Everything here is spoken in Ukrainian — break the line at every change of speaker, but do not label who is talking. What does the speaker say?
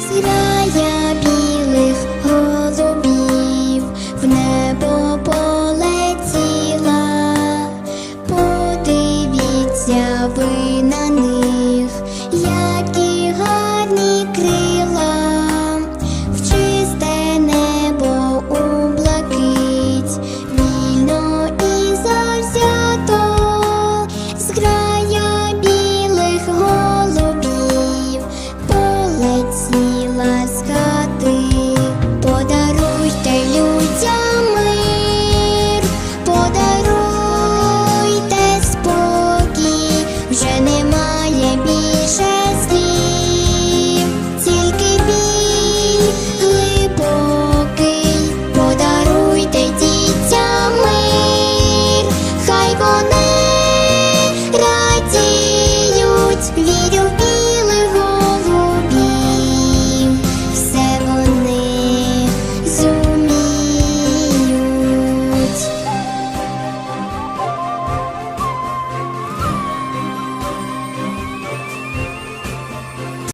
Зграя білих голубів в небо полетіла, подивіться ви. ま